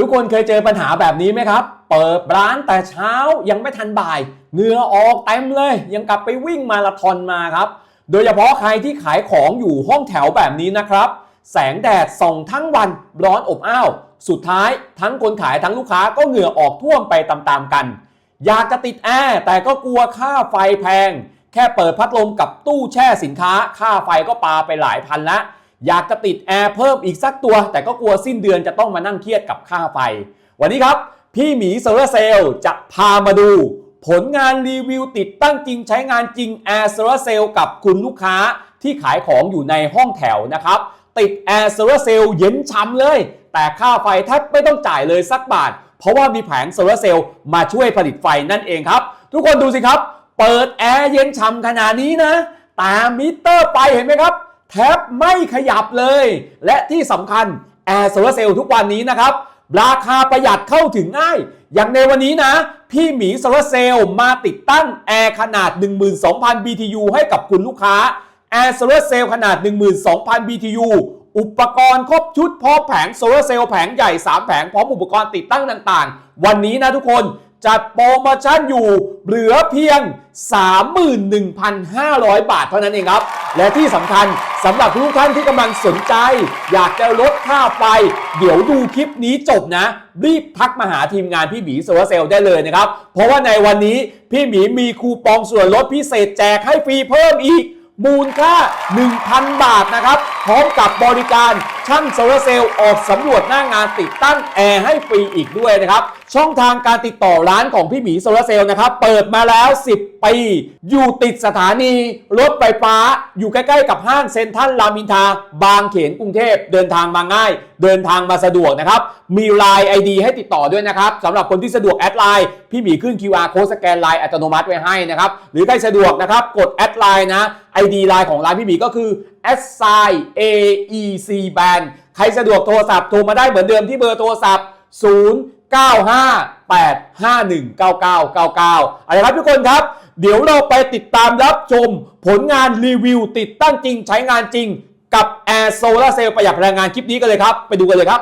ทุกคนเคยเจอปัญหาแบบนี้ไหมครับ เปิดร้านแต่เช้ายังไม่ทันบ่าย เหงื่อออกเต็มเลย ยังกลับไปวิ่งมาราธอนมาครับ โดยเฉพาะใครที่ขายของอยู่ห้องแถวแบบนี้นะครับ แสงแดดส่องทั้งวันร้อนอบอ้าว สุดท้ายทั้งคนขายทั้งลูกค้าก็เหงื่อออกท่วมไปตามๆกัน อยากจะติดแอร์แต่ก็กลัวค่าไฟแพง แค่เปิดพัดลมกับตู้แช่สินค้า ค่าไฟก็ปาไปหลายพันละ อยากจะติดแอร์เพิ่มอีกสักตัว แต่ก็กลัวสิ้นเดือนจะต้องมานั่งเครียดกับค่าไฟ วันนี้ครับ พี่หมีโซลาร์เซลล์จะพามาดู ผลงานรีวิวติดตั้งจริงใช้งานจริงแอร์โซลาร์เซลล์กับคุณลูกค้าที่ขายของอยู่ในห้องแถวนะครับ ติดแอร์โซลาเซลล์เย็นช้ำเลย แต่ค่าไฟแทบไม่ต้องจ่ายเลยสักบาท เพราะว่ามีแผงโซลาร์เซลล์มาช่วยผลิตไฟนั่นเองครับ ทุกคนดูสิครับ เปิดแอร์เย็นฉ่ำขนาดนี้นะแต่มิเตอร์ไปเห็นไหมครับ แทบไม่ขยับเลย และที่สำคัญแอร์โซลาร์เซลล์ทุกวันนี้นะครับ ราคาประหยัดเข้าถึงง่าย อย่างในวันนี้นะ พี่หมีโซลาเซลล์มาติดตั้งแอร์ขนาด 12,000 BTU ให้กับคุณลูกค้าแอร์โซลาร์เซลล์ขนาด 12,000 BTU อุปกรณ์ครบชุดพร้อมแผงโซลาร์เซลล์แผงใหญ่ 3 แผงพร้อมอุปกรณ์ติดตั้งต่างๆ วันนี้นะทุกคนจัดโปรโมชั่นอยู่ เหลือเพียง 31,500 บาทเท่านั้นเองครับ และที่สำคัญสำหรับทุกท่านที่กำลังสนใจ อยากจะลดค่าไฟเดี๋ยวดูคลิปนี้จบนะ รีบทักมาหาทีมงานพี่หมีโซลาเซลล์ได้เลยนะครับ เพราะว่าในวันนี้พี่หมีมีคูปองส่วนลดพิเศษแจกให้ฟรีเพิ่มอีกมูลค่า 1,000 บาทนะครับ พร้อมกับบริการช่างโซลาร์เซลล์ออกสำรวจหน้างานติดตั้งแอร์ให้ฟรีอีกด้วยนะครับ ช่องทางการติดต่อร้านของพี่หมีโซลาเซลล์นะครับ เปิดมาแล้ว 10 ปี อยู่ติดสถานี รถไฟฟ้า อยู่ใกล้ๆกับห้างเซ็นทรัลรามอินทา บางเขนกรุงเทพเดินทางมาง่าย เดินทางมาสะดวกนะครับ มี Line ID ให้ติดต่อด้วยนะครับสำหรับคนที่สะดวกแอดไลน์พี่หมีขึ้น QR code สแกนไลน์อัตโนมัติไว้ให้นะครับหรือใครสะดวกนะครับกดแอดไลน์นะ ID ไลน์ของร้านพี่หมีก็คือ s i a e c band ใครสะดวกโทรศัพท์โทรมาได้เหมือนเดิมที่เบอร์โทรศัพท์ 0 9 5 8 5 1 9 9 9 9เอาละครับทุกคนครับ เดี๋ยวเราไปติดตามรับชม ผลงานรีวิวติดตั้งจริงใช้งานจริง กับ Air Solar Cell ประหยัดพลังงานคลิปนี้กันเลยครับ ไปดูกันเลยครับ